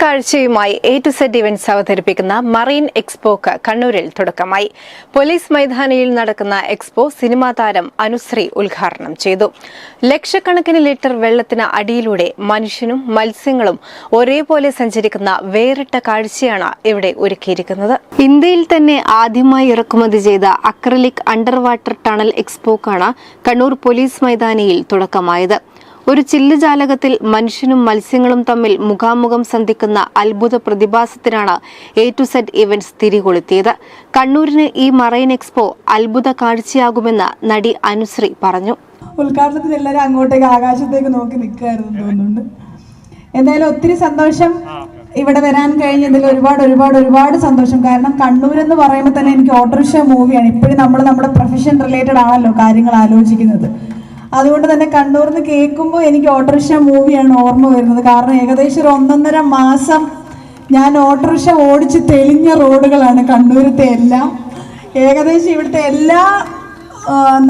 കാഴ്ചയുമായി A to Z events അവതരിപ്പിക്കുന്ന marine എക്സ്പോക്ക് കണ്ണൂരിൽ തുടക്കമായി. പോലീസ് മൈതാനിയിൽ നടക്കുന്ന എക്സ്പോ സിനിമാ താരം അനുശ്രീ ഉദ്ഘാടനം ചെയ്തു. ലക്ഷക്കണക്കിന് ലിറ്റർ വെള്ളത്തിന് അടിയിലൂടെ മനുഷ്യനും മത്സ്യങ്ങളും ഒരേപോലെ സഞ്ചരിക്കുന്ന വേറിട്ട കാഴ്ചയാണ് ഇവിടെ ഒരുക്കിയിരിക്കുന്നത്. ഇന്ത്യയിൽ തന്നെ ആദ്യമായി ഇറക്കുമതി ചെയ്ത അക്രലിക് അണ്ടർ വാട്ടർ ടണൽ എക്സ്പോക്കാണ് കണ്ണൂർ പോലീസ് മൈതാനിയിൽ തുടക്കമായത്. ഒരു ചില്ലുജാലകത്തിൽ മനുഷ്യനും മത്സ്യങ്ങളും തമ്മിൽ മുഖാമുഖം സന്ധിക്കുന്ന അത്ഭുത പ്രതിഭാസത്തിനാണ് എ ടു സെറ്റ് ഇവന്റ്സ് തിരികൊളുത്തിയത്. കണ്ണൂരിന് ഈ മറൈൻ എക്സ്പോ അത്ഭുത കാഴ്ചയാകുമെന്ന് നടി അനുശ്രീ പറഞ്ഞു. ഉദ്ഘാടനത്തിന് എല്ലാവരും അങ്ങോട്ടേക്ക് ആകാശത്തേക്ക് നോക്കി നിൽക്കുകയായിരുന്നു തോന്നുന്നുണ്ട്. എന്തായാലും ഒത്തിരി സന്തോഷം ഇവിടെ വരാൻ കഴിഞ്ഞതിൽ ഒരുപാട് ഒരുപാട് ഒരുപാട് സന്തോഷം. കാരണം കണ്ണൂർ എന്ന് പറയുമ്പോൾ തന്നെ എനിക്ക് ഓട്ടോറിക്ഷ മൂവിയാണ്. ഇപ്പോഴും നമ്മൾ നമ്മുടെ പ്രൊഫഷൻ റിലേറ്റഡ് ആണല്ലോ കാര്യങ്ങൾ ആലോചിക്കുന്നത്. അതുകൊണ്ട് തന്നെ കണ്ണൂർ നിന്ന് കേൾക്കുമ്പോൾ എനിക്ക് ഓട്ടോറിക്ഷ മൂവിയാണ് ഓർമ്മ വരുന്നത്. കാരണം ഏകദേശം ഒരു ഒന്നൊന്നര മാസം ഞാൻ ഓട്ടോറിക്ഷ ഓടിച്ച് തെളിഞ്ഞ റോഡുകളാണ് കണ്ണൂരത്തെ എല്ലാം. ഏകദേശം ഇവിടുത്തെ എല്ലാ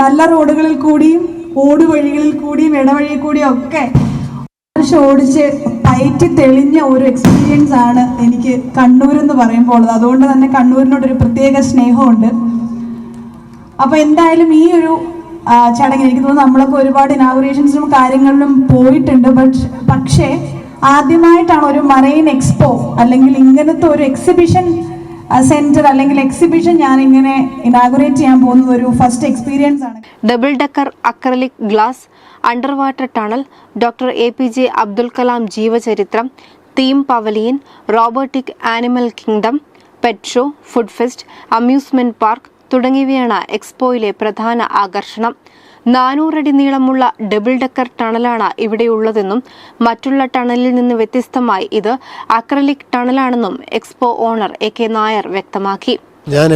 നല്ല റോഡുകളിൽ കൂടിയും ഓടുവഴികളിൽ കൂടിയും ഇടവഴിയിൽ കൂടിയും ഒക്കെ ഓട്ടോറിക്ഷ ഓടിച്ച് പയറ്റി തെളിഞ്ഞ ഒരു എക്സ്പീരിയൻസ് ആണ് എനിക്ക് കണ്ണൂർ എന്ന് പറയുമ്പോൾ ഉള്ളത്. അതുകൊണ്ട് തന്നെ കണ്ണൂരിനോടൊരു പ്രത്യേക സ്നേഹമുണ്ട്. അപ്പോൾ എന്തായാലും ഈ ഒരു ചടങ്ങിൽ എനിക്ക് തോന്നുന്നു നമ്മളൊക്കെ ഒരുപാട് ഇനാഗുറേഷൻസിലും കാര്യങ്ങളിലും പോയിട്ടുണ്ട്. ബട്ട് പക്ഷേ ആദ്യമായിട്ടാണ് ഒരു മറൈൻ എക്സ്പോ അല്ലെങ്കിൽ ഇങ്ങനത്തെ ഒരു എക്സിബിഷൻ സെന്റർ അല്ലെങ്കിൽ എക്സിബിഷൻ ഞാൻ ഇങ്ങനെ ഇനാഗുറേറ്റ് ചെയ്യാൻ പോകുന്നത് ഒരു ഫസ്റ്റ് എക്സ്പീരിയൻസ് ആണ്. Double decker acrylic glass underwater tunnel doctor A P J Abdul Kalam ജീവചരിത്രം theme pavilion robotic animal kingdom pet show food fest amusement park തുടങ്ങിയവയാണ് എക്സ്പോയിലെ പ്രധാന ആകർഷണം. നാനൂറടി നീളമുള്ള ഡബിൾ ഡെക്കർ ടണലാണ് ഇവിടെയുള്ളതെന്നും മറ്റുള്ള ടണലിൽ നിന്ന് വ്യത്യസ്തമായി ഇത് acrylic ടണലാണെന്നും expo owner A K Nair വ്യക്തമാക്കി. ഞാൻ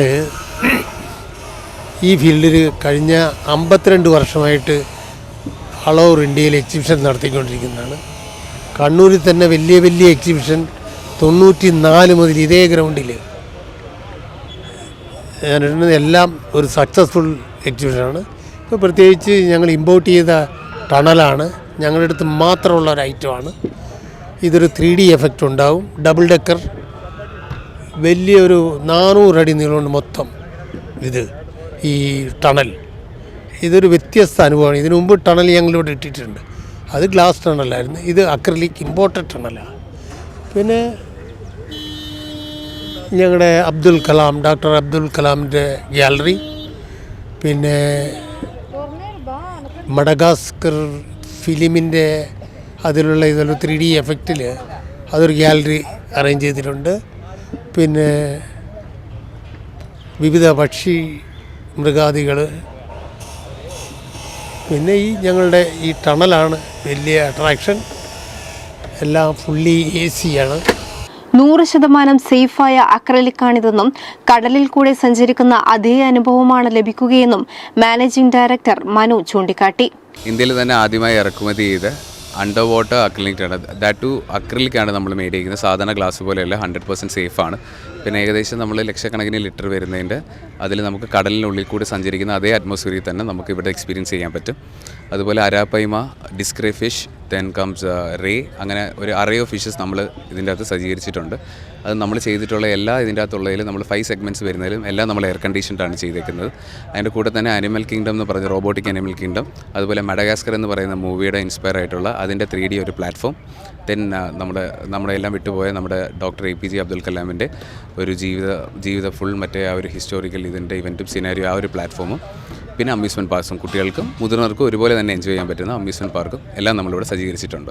ഈ ഫീൽഡിൽ കഴിഞ്ഞ അമ്പത്തിരണ്ട് വർഷമായിട്ട് ഓൾ ഓവർ ഇന്ത്യയിൽ എക്സിബിഷൻ നടത്തിക്കൊണ്ടിരിക്കുന്നതാണ്. കണ്ണൂരിൽ തന്നെ വലിയ വലിയ എക്സിബിഷൻ തൊണ്ണൂറ്റി നാല് മുതൽ ഇതേ ഗ്രൗണ്ടിൽ ഞാനിടുന്നത് എല്ലാം ഒരു സക്സസ്ഫുൾ എക്സിബിഷനാണ് ഇപ്പോൾ പ്രത്യേകിച്ച് ഞങ്ങൾ ഇമ്പോർട്ട് ചെയ്ത ടണലാണ് ഞങ്ങളുടെ അടുത്ത് മാത്രമുള്ള ഒരു ഐറ്റമാണ് ഇതൊരു ത്രീ ഡി എഫക്റ്റ് ഉണ്ടാവും. ഡബിൾ ഡെക്കർ വലിയൊരു നാനൂറടി നീളമുണ്ട് മൊത്തം ഇത് ഈ ടണൽ. ഇതൊരു വ്യത്യസ്ത അനുഭവമാണ്. ഇതിനു മുമ്പ് ടണൽ ഞങ്ങളിവിടെ ഇട്ടിട്ടുണ്ട്. അത് ഗ്ലാസ് ടണലായിരുന്നു. ഇത് അക്രലിക് ഇമ്പോർട്ടഡ് ടണലാണ്. പിന്നെ ഞങ്ങളുടെ അബ്ദുൽ കലാം ഡോക്ടർ അബ്ദുൽ കലാമിന്റെ ഗ്യാലറി പിന്നെ മഡഗാസ്കർ ഫിലിമിന്റെ അതിലുള്ള ഇതൊരു ത്രീ ഡി എഫക്റ്റിൽ അതൊരു ഗ്യാലറി അറേഞ്ച് ചെയ്തിട്ടുണ്ട്. പിന്നെ വിവിധ പക്ഷി മൃഗാദികൾ പിന്നെ ഈ ഞങ്ങളുടെ ഈ ടണലാണ് വലിയ അട്രാക്ഷൻ എല്ലാം ഫുള്ളി എ സിയാണ് നൂറ് ശതമാനം സേഫായ അക്രലിക്കാണിതെന്നും കടലിൽ കൂടെ സഞ്ചരിക്കുന്ന അതേ അനുഭവമാണ് ലഭിക്കുകയെന്നും മാനേജിംഗ് ഡയറക്ടർ മനു ചൂണ്ടിക്കാട്ടി. ഇന്ത്യയിൽ തന്നെ ആദ്യമായി ഇറക്കുമതി ചെയ്ത അണ്ടർ വാട്ടർ അക്രിലിക് ആണ്. ദാറ്റ് ടു അക്രിലിക് ആണ് നമ്മൾ മേടിക്കുന്നത് സാധാരണ ഗ്ലാസ് പോലെയല്ല ഹൺഡ്രഡ് പെർസെന്റ് സേഫ് ആണ്. പിന്നെ ഏകദേശം നമ്മൾ ലക്ഷക്കണക്കിന് ലിറ്റർ വരുന്നതിന്റെ അതിൽ നമുക്ക് കടലിനുള്ളിൽ കൂടി സഞ്ചരിക്കുന്ന അതേ അറ്റ്മോസ്ഫിയറിൽ തന്നെ നമുക്ക് ഇവിടെ എക്സ്പീരിയൻസ് ചെയ്യാൻ പറ്റും. അതുപോലെ അരാപ്പൈമ ഡിസ്ക്രേ ഫിഷ് ദെൻ കംസ് റേ അങ്ങനെ ഒരു അറേ ഓഫ് ഫിഷസ് നമ്മൾ ഇതിന്റെ അകത്ത് സജ്ജീകരിച്ചിട്ടുണ്ട്. അത് നമ്മൾ ചെയ്തിട്ടുള്ള എല്ലാ ഇതിന്റെ അകത്തുള്ളതിലും നമ്മൾ ഫൈവ് സെഗ്മെന്റ്സ് വരുന്നതിലും എല്ലാം നമ്മൾ എയർ കണ്ടീഷൻഡാണ് ചെയ്തേക്കുന്നത്. അതിന്റെ കൂടെ തന്നെ അനിമൽ കിങ്ഡം എന്ന് പറഞ്ഞ റോബോട്ടിക് അനിമൽ കിങ്ഡം അതുപോലെ മഡഗാസ്കർ എന്ന് പറയുന്ന മൂവിയുടെ ഇൻസ്പയർ ആയിട്ടുള്ള അതിന്റെ ത്രീ ഡി ഒരു പ്ലാറ്റ്ഫോം ദെൻ നമ്മുടെ നമ്മുടെ എല്ലാം വിട്ടുപോയ നമ്മുടെ doctor A P J Abdul കലാമിന്റെ ഒരു ജീവിത ജീവിത ഫുൾ മറ്റേ ആ ഒരു ഹിസ്റ്റോറിക്കൽ ഇതിന്റെ ഇവന്റും സിനാരിയോ ആ ഒരു പ്ലാറ്റ്ഫോമും പിന്നെ അമ്യൂസ്മെന്റ് പാർക്സും കുട്ടികൾക്കും മുതിർന്നവർക്കും ഒരുപോലെ തന്നെ എൻജോയ് ചെയ്യാൻ പറ്റുന്ന അമ്യൂസ്മെന്റ് പാർക്കും എല്ലാം നമ്മളിവിടെ സജ്ജീകരിച്ചിട്ടുണ്ട്.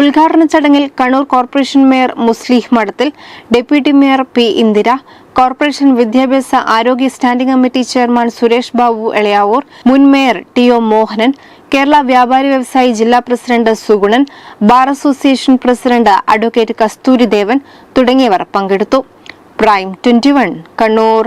ഉദ്ഘാടന ചടങ്ങിൽ Kannur corporation mayor Muslih Madathil deputy mayor P Indira corporation വിദ്യാഭ്യാസ ആരോഗ്യ standing committee chairman Suresh Babu Elayavoor മുൻ mayor T O Mohanan Kerala വ്യാപാരി വ്യവസായി ജില്ലാ president Sugunan bar association president advocate Kasturi Devan തുടങ്ങിയവർ പങ്കെടുത്തു. Prime twenty Kannur.